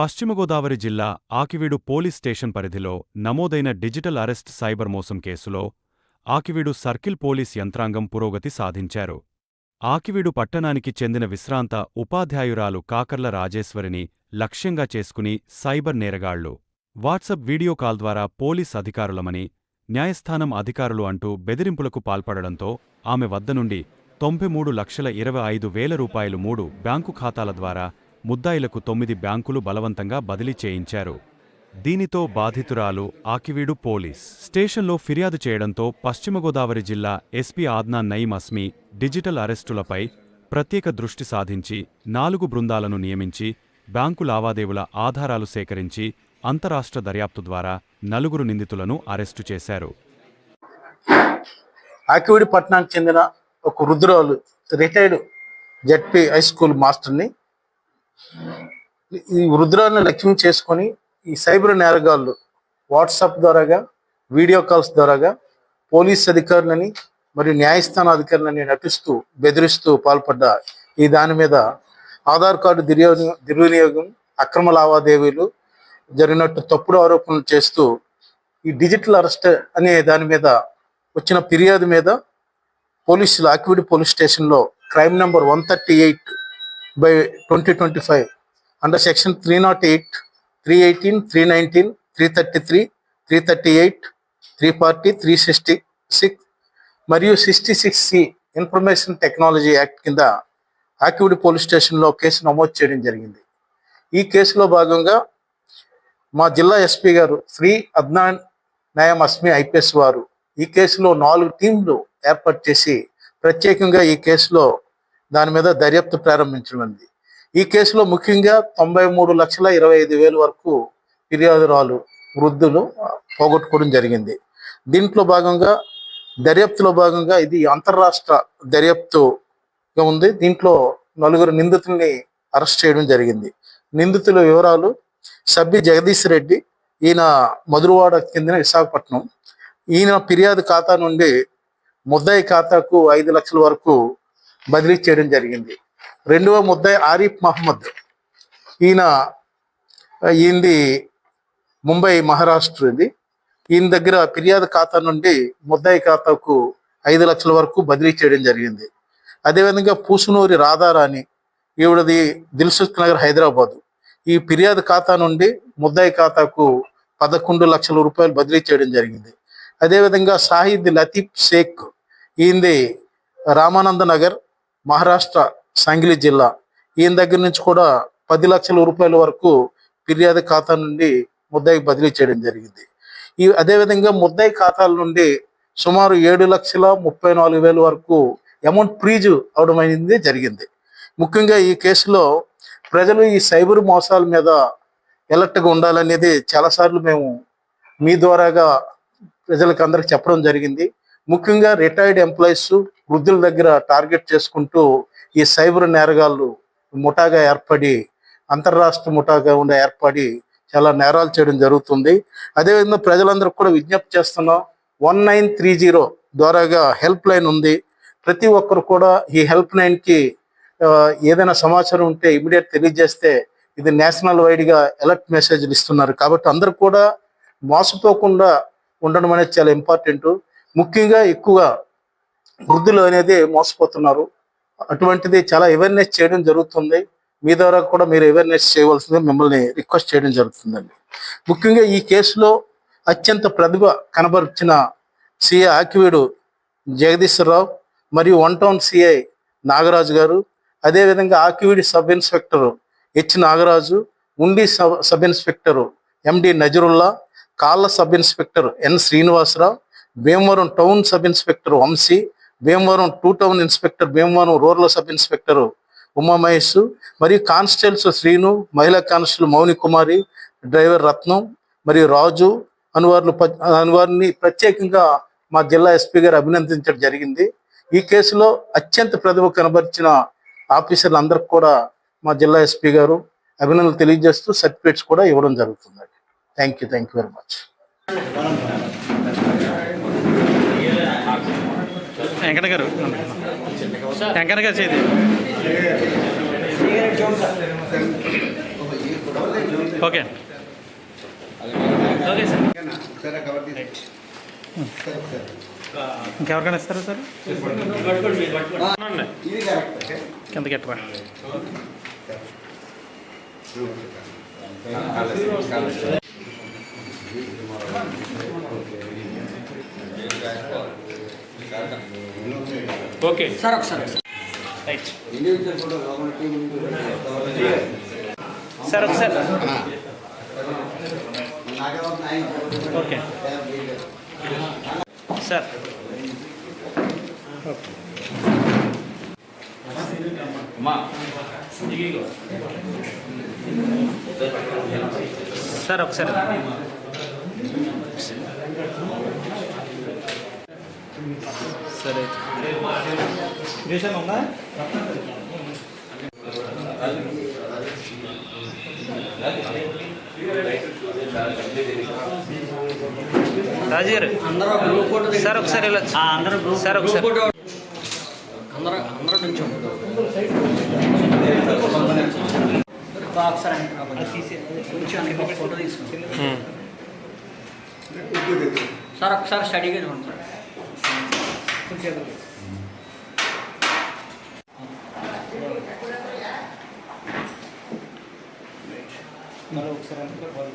పశ్చిమ గోదావరి జిల్లా Akividu police station పరిధిలో నమోదైన డిజిటల్ అరెస్ట్ సైబర్ మోసం కేసులో ఆకివీడు సర్కిల్ పోలీస్ యంత్రాంగం పురోగతి సాధించారు. ఆకివీడు పట్టణానికి చెందిన విశ్రాంత ఉపాధ్యాయురాలు కాకర్ల రాజేశ్వరిని లక్ష్యంగా చేసుకుని సైబర్ నేరగాళ్ళు వాట్సప్ వీడియో కాల్ ద్వారా పోలీస్ అధికారులమని న్యాయస్థానం అధికారులు అంటూ బెదిరింపులకు పాల్పడడంతో ఆమె వద్ద నుండి తొంభై మూడు లక్షల ఇరవై ఐదు వేల రూపాయలు మూడు బ్యాంకు ఖాతాల ద్వారా ముద్దాయిలకు తొమ్మిది బ్యాంకులు బలవంతంగా బదిలీ చేయించారు. దీనితో బాధితురాలు ఆకివీడు పోలీస్. స్టేషన్లో ఫిర్యాదు చేయడంతో పశ్చిమ గోదావరి జిల్లా ఎస్పీ ఆద్నా నయీం అస్మి డిజిటల్ అరెస్టులపై ప్రత్యేక దృష్టి సాధించి నాలుగు బృందాలను నియమించి బ్యాంకు లావాదేవీల ఆధారాలు సేకరించి అంతరాష్ట్ర దర్యాప్తు ద్వారా నలుగురు నిందితులను అరెస్టు చేశారు. ఆకివీడి పట్టణానికి చెందిన ఒక రుద్రాలు రిటైర్డ్ జెడ్పీ హై స్కూల్ మాస్టర్ని ఈ వృద్ధురాలను లక్ష్యం చేసుకొని ఈ సైబర్ నేరగాళ్ళు వాట్సాప్ ద్వారాగా వీడియో కాల్స్ ద్వారాగా పోలీస్ అధికారులని మరియు న్యాయస్థాన అధికారులని నటిస్తూ బెదిరిస్తూ పాల్పడ్డ ఈ దాని మీద ఆధార్ కార్డు దుర్వినియోగం అక్రమ లావాదేవీలు జరిగినట్టు తప్పుడు ఆరోపణలు చేస్తూ ఈ డిజిటల్ అరెస్ట్ అనే దాని మీద వచ్చిన ఫిర్యాదు మీద పోలీసులు ఆక్విడి పోలీస్ స్టేషన్లో crime number one thirty eight by twenty twenty five under section three nought eight three eighteen three nineteen three thirty three three thirty eight three forty three sixty six మరియు sixty six C information technology act కింద Akividu police స్టేషన్లో case నమోదు చేయడం జరిగింది. ఈ కేసులో భాగంగా మా జిల్లా ఎస్పీ గారు శ్రీ అద్నాన్ న్యాయం అస్మి ఐపీఎస్ వారు ఈ కేసులో నాలుగు టీంలు ఏర్పాటు చేసి ప్రత్యేకంగా ఈ కేసులో దాని మీద దర్యాప్తు ప్రారంభించనుంది. ఈ కేసులో ముఖ్యంగా తొంభై మూడు లక్షల ఇరవై ఐదు వేలు వరకు ఫిర్యాదురాలు వృద్ధులు పోగొట్టుకోవడం జరిగింది. దీంట్లో భాగంగా దర్యాప్తులో భాగంగా ఇది అంతర్రాష్ట్ర దర్యాప్తుగా ఉంది. దీంట్లో నలుగురు నిందితుల్ని అరెస్ట్ చేయడం జరిగింది. నిందితుల వివరాలు సభ్య జగదీష్ రెడ్డి ఈయన మధురవాడ కిందిన విశాఖపట్నం. ఈయన ఫిర్యాదు ఖాతా నుండి ముద్దాయి ఖాతాకు ఐదు లక్షల వరకు బదిలీ చేయడం జరిగింది. రెండవ ముద్దాయి ఆరిఫ్ మహమ్మద్. ఈయన ఈయనది ముంబై మహారాష్ట్ర ఇది ఈయన దగ్గర ఫిర్యాదు ఖాతా నుండి ముద్దాయి ఖాతాకు ఐదు లక్షల వరకు బదిలీ చేయడం జరిగింది. అదేవిధంగా పూసునూరి రాధారాణి ఈవిడది దిల్సుఖ్ నగర్ హైదరాబాద్. ఈ ఫిర్యాదు ఖాతా నుండి ముద్దాయి ఖాతాకు పదకొండు లక్షల రూపాయలు బదిలీ చేయడం జరిగింది. అదేవిధంగా షాహిద్ లతీఫ్ షేక్ ఈయనది రామానంద నగర్ మహారాష్ట్ర సంగిలి జిల్లా. ఈయన దగ్గర నుంచి కూడా పది లక్షల రూపాయల వరకు ఫిర్యాదు ఖాతా నుండి ముద్దాయికి బదిలీ చేయడం జరిగింది. ఈ అదేవిధంగా ముద్దాయి ఖాతాల నుండి సుమారు ఏడు లక్షల ముప్పై నాలుగు వేల వరకు అమౌంట్ ఫ్రీజ్ అవడం అనేది జరిగింది. ముఖ్యంగా ఈ కేసులో ప్రజలు ఈ సైబర్ మోసాల మీద ఎలర్ట్గా ఉండాలనేది చాలాసార్లు మేము మీ ద్వారాగా ప్రజలకు అందరికి చెప్పడం జరిగింది. ముఖ్యంగా రిటైర్డ్ ఎంప్లాయీస్ వృద్ధుల దగ్గర టార్గెట్ చేసుకుంటూ ఈ సైబర్ నేరగాళ్ళు ముఠాగా ఏర్పడి అంతర్రాష్ట్ర ముఠాగా ఉండే ఏర్పడి చాలా నేరాలు చేయడం జరుగుతుంది. అదేవిధంగా ప్రజలందరూ కూడా విజ్ఞప్తి చేస్తున్నాం వన్ నైన్ త్రీ జీరో ద్వారాగా హెల్ప్ లైన్ ఉంది. ప్రతి ఒక్కరు కూడా ఈ హెల్ప్ లైన్కి ఏదైనా సమాచారం ఉంటే ఇమీడియట్ తెలియజేస్తే ఇది నేషనల్ వైడ్గా అలర్ట్ మెసేజ్లు ఇస్తున్నారు. కాబట్టి అందరూ కూడా మోసపోకుండా ఉండడం అనేది చాలా ఇంపార్టెంట్ ముఖ్యంగా ఎక్కువగా వృద్ధులు అనేది మోసపోతున్నారు. అటువంటిది చాలా అవేర్నెస్ చేయడం జరుగుతుంది. మీ ద్వారా కూడా మీరు అవేర్నెస్ చేయవలసిందిగా మిమ్మల్ని రిక్వెస్ట్ చేయడం జరుగుతుందండి. ముఖ్యంగా ఈ కేసులో అత్యంత ప్రతిభ కనబరిచిన సిఐ ఆకివీడు జగదీశ్వరరావు మరియు వన్ టౌన్ సిఐ నాగరాజు గారు. అదేవిధంగా Akividu sub inspector H Nagaraju Undi sub sub inspector MD Nazarulla Kalla sub inspector N Srinivasarao Bhimavaram town sub inspector Vamsi Bhimavaram two town inspector Bhimavaram rural sub inspector Umamahesh మరియు constables Srinu మహిళా constable మౌని కుమారి driver రత్నం మరియు రాజు అనువారులు అనువారిని ప్రత్యేకంగా మా జిల్లా SP గారు అభినందించడం జరిగింది. ఈ కేసులో అత్యంత ప్రతిభ కనబరిచిన ఆఫీసర్లందరికీ కూడా మా జిల్లా ఎస్పీ గారు అభినందనలు తెలియజేస్తూ సర్టిఫికేట్స్ కూడా ఇవ్వడం జరుగుతుంది thank you thank you very much. Venkata గారు. వెంకట గారు చేతి ఓకే. ఇంకెవరికైనా ఇస్తారా సార్? కిందకి ఎట్టరా. ఓకే. సార్ ఒకసారి. సార్ ఒకసారి. ఓకే. సార్. సార్ ఒకసారి. సరే. దేశం ఉందా? రాజు గారు అందరూ గ్రూప్ ఫోటో దిగండి. సార్ ఒకసారి ఇలా ఆ, అందరూ సార్ ఒకసారి. అందరూ అందరూ నుంచో ఒకసారి కొంచెం. ఫోటో తీసుకోండి. సార్ ఒకసారి స్టడీగా చూడండి సార్ చేతులు మరో ఒకసారి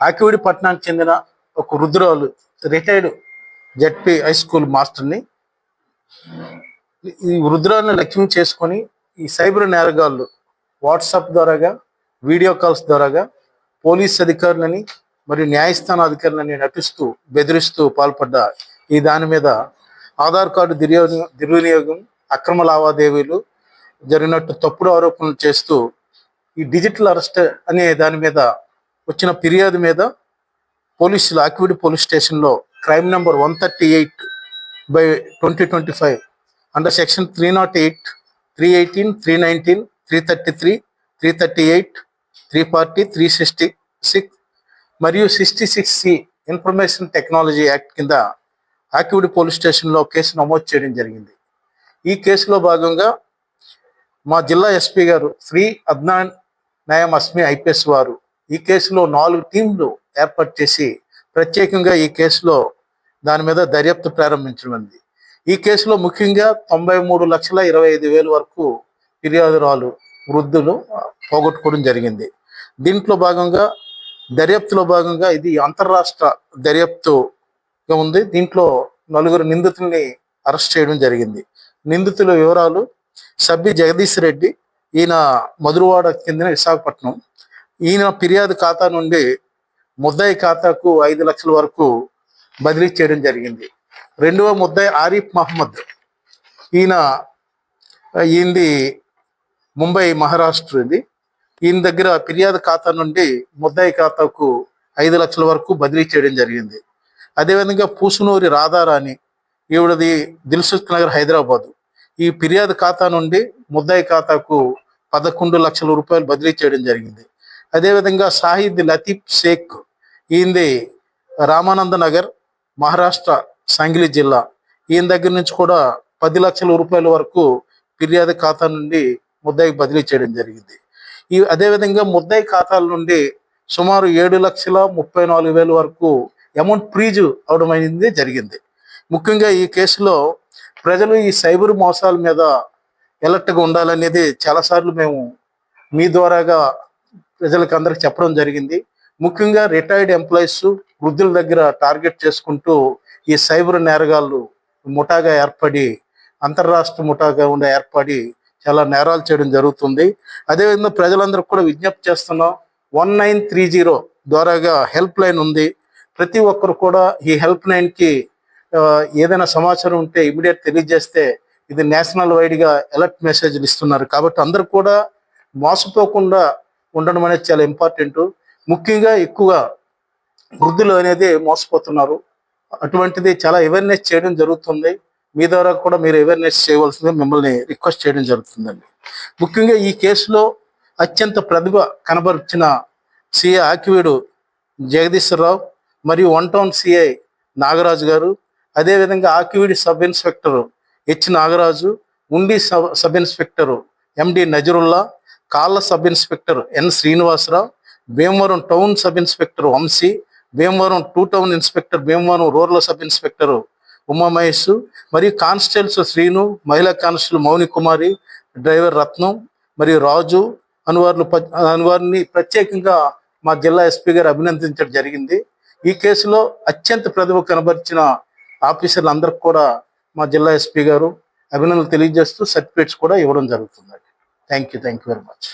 ఆకివిడి పట్టణానికి చెందిన ఒక వృద్ధురాలు రిటైర్డ్ జడ్పీ హై స్కూల్ మాస్టర్ని ఈ వృద్ధురాలను లక్ష్యం చేసుకొని ఈ సైబర్ నేరగాళ్ళు వాట్సాప్ ద్వారాగా వీడియో కాల్స్ ద్వారాగా పోలీస్ అధికారులని మరియు న్యాయస్థాన అధికారులని నటిస్తూ బెదిరిస్తూ పాల్పడ్డ ఈ దాని మీద ఆధార్ కార్డు దుర్వినియోగం దుర్వినియోగం అక్రమ లావాదేవీలు జరిగినట్టు తప్పుడు ఆరోపణలు చేస్తూ ఈ డిజిటల్ అరెస్ట్ అనే దాని మీద వచ్చిన ఫిర్యాదు మీద పోలీసులు ఆక్విడ్ పోలీస్ స్టేషన్లో crime number one thirty eight by twenty twenty five under section three nought eight three eighteen three nineteen three thirty three three thirty eight three forty three sixty six మరియు sixty six C information technology act కింద ఆక్విడ్ police స్టేషన్లో case నమోదు చేయడం జరిగింది. ఈ కేసులో భాగంగా మా జిల్లా ఎస్పీ గారు శ్రీ అద్నాన్ న్యాయం అస్మి ఐపీఎస్ వారు ఈ కేసులో నాలుగు టీంలు ఏర్పాటు చేసి ప్రత్యేకంగా ఈ కేసులో దాని మీద దర్యాప్తు ప్రారంభించనుంది ఈ కేసులో ముఖ్యంగా తొంభై మూడు లక్షల ఇరవై ఐదు వేలు వరకు ఫిర్యాదురాలు వృద్ధులు పోగొట్టుకోవడం జరిగింది. దీంట్లో భాగంగా దర్యాప్తులో భాగంగా ఇది అంతర్రాష్ట్ర దర్యాప్తుగా ఉంది. దీంట్లో నలుగురు నిందితుల్ని అరెస్ట్ చేయడం జరిగింది. నిందితుల వివరాలు సభ్య జగదీష్ రెడ్డి ఈయన మధురవాడ కిందిన విశాఖపట్నం. ఈయన ఫిర్యాదు ఖాతా నుండి ముద్దాయి ఖాతాకు ఐదు లక్షల వరకు బదిలీ చేయడం జరిగింది. రెండవ ముద్దాయి ఆరిఫ్ మహమ్మద్. ఈయన ఈయనది ముంబై మహారాష్ట్ర ఇది ఈయన దగ్గర ఫిర్యాదు ఖాతా నుండి ముద్దాయి ఖాతాకు ఐదు లక్షల వరకు బదిలీ చేయడం జరిగింది. అదేవిధంగా పూసునూరి రాధారాణి ఈవిడది దిల్సుఖ్ నగర్ హైదరాబాద్. ఈ ఫిర్యాదు ఖాతా నుండి ముద్దాయి ఖాతాకు పదకొండు లక్షల రూపాయలు బదిలీ చేయడం జరిగింది. అదేవిధంగా షాహిద్ లతీఫ్ షేక్ ఈయనది రామానంద నగర్ మహారాష్ట్ర సంగిలి జిల్లా. ఈయన దగ్గర నుంచి కూడా పది లక్షల రూపాయల వరకు ఫిర్యాదు ఖాతా నుండి ముద్దాయికి బదిలీ చేయడం జరిగింది. ఈ అదేవిధంగా ముద్దాయి ఖాతాల నుండి సుమారు ఏడు లక్షల ముప్పై నాలుగు వేల వరకు అమౌంట్ ఫ్రీజ్ అవడం అనేది జరిగింది. ముఖ్యంగా ఈ కేసులో ప్రజలు ఈ సైబర్ మోసాల మీద ఎలర్ట్గా ఉండాలనేది చాలాసార్లు మేము మీ ద్వారాగా ప్రజలకు అందరికి చెప్పడం జరిగింది. ముఖ్యంగా రిటైర్డ్ ఎంప్లాయీస్ వృద్ధుల దగ్గర టార్గెట్ చేసుకుంటూ ఈ సైబర్ నేరగాళ్ళు ముఠాగా ఏర్పడి అంతర్రాష్ట్ర ముఠాగా ఉండే ఏర్పడి చాలా నేరాలు చేయడం జరుగుతుంది. అదేవిధంగా ప్రజలందరూ కూడా విజ్ఞప్తి చేస్తున్నాం. వన్ నైన్ త్రీ జీరో ద్వారాగా హెల్ప్ లైన్ ఉంది. ప్రతి ఒక్కరు కూడా ఈ హెల్ప్ లైన్కి ఏదైనా సమాచారం ఉంటే ఇమీడియట్ తెలియజేస్తే ఇది నేషనల్ వైడ్గా అలర్ట్ మెసేజ్లు ఇస్తున్నారు. కాబట్టి అందరూ కూడా మోసపోకుండా ఉండడం అనేది చాలా ఇంపార్టెంట్. ముఖ్యంగా ఎక్కువగా వృద్ధులు అనేది మోసపోతున్నారు. అటువంటిది చాలా అవేర్నెస్ చేయడం జరుగుతుంది. మీ ద్వారా కూడా మీరు అవేర్నెస్ చేయవలసింది మిమ్మల్ని రిక్వెస్ట్ చేయడం జరుగుతుందండి. ముఖ్యంగా ఈ కేసులో అత్యంత ప్రతిభ కనబరిచిన సిఐ ఆకివీడు జగదీశ్వరరావు మరియు వన్ టౌన్ సిఐ నాగరాజు గారు అదేవిధంగా Akividu sub inspector H Nagaraju Undi sub sub inspector MD Nazarulla Kalla sub inspector N Srinivasarao Bhimavaram town sub inspector Vamsi Bhimavaram two town inspector Bhimavaram rural sub inspector Umamahesh మరియు constables Srinu మహిళా constable మౌని కుమారి driver రత్నం మరియు రాజు అనువారులు అనువారిని ప్రత్యేకంగా మా జిల్లా SP గారు అభినందించడం జరిగింది. ఈ కేసులో అత్యంత ప్రతిభ కనబరిచిన ఆఫీసర్లు అందరికి కూడా మా జిల్లా ఎస్పీ గారు అభినందనలు తెలియజేస్తూ సర్టిఫికేట్స్ కూడా ఇవ్వడం జరుగుతుంది thank you thank you very much.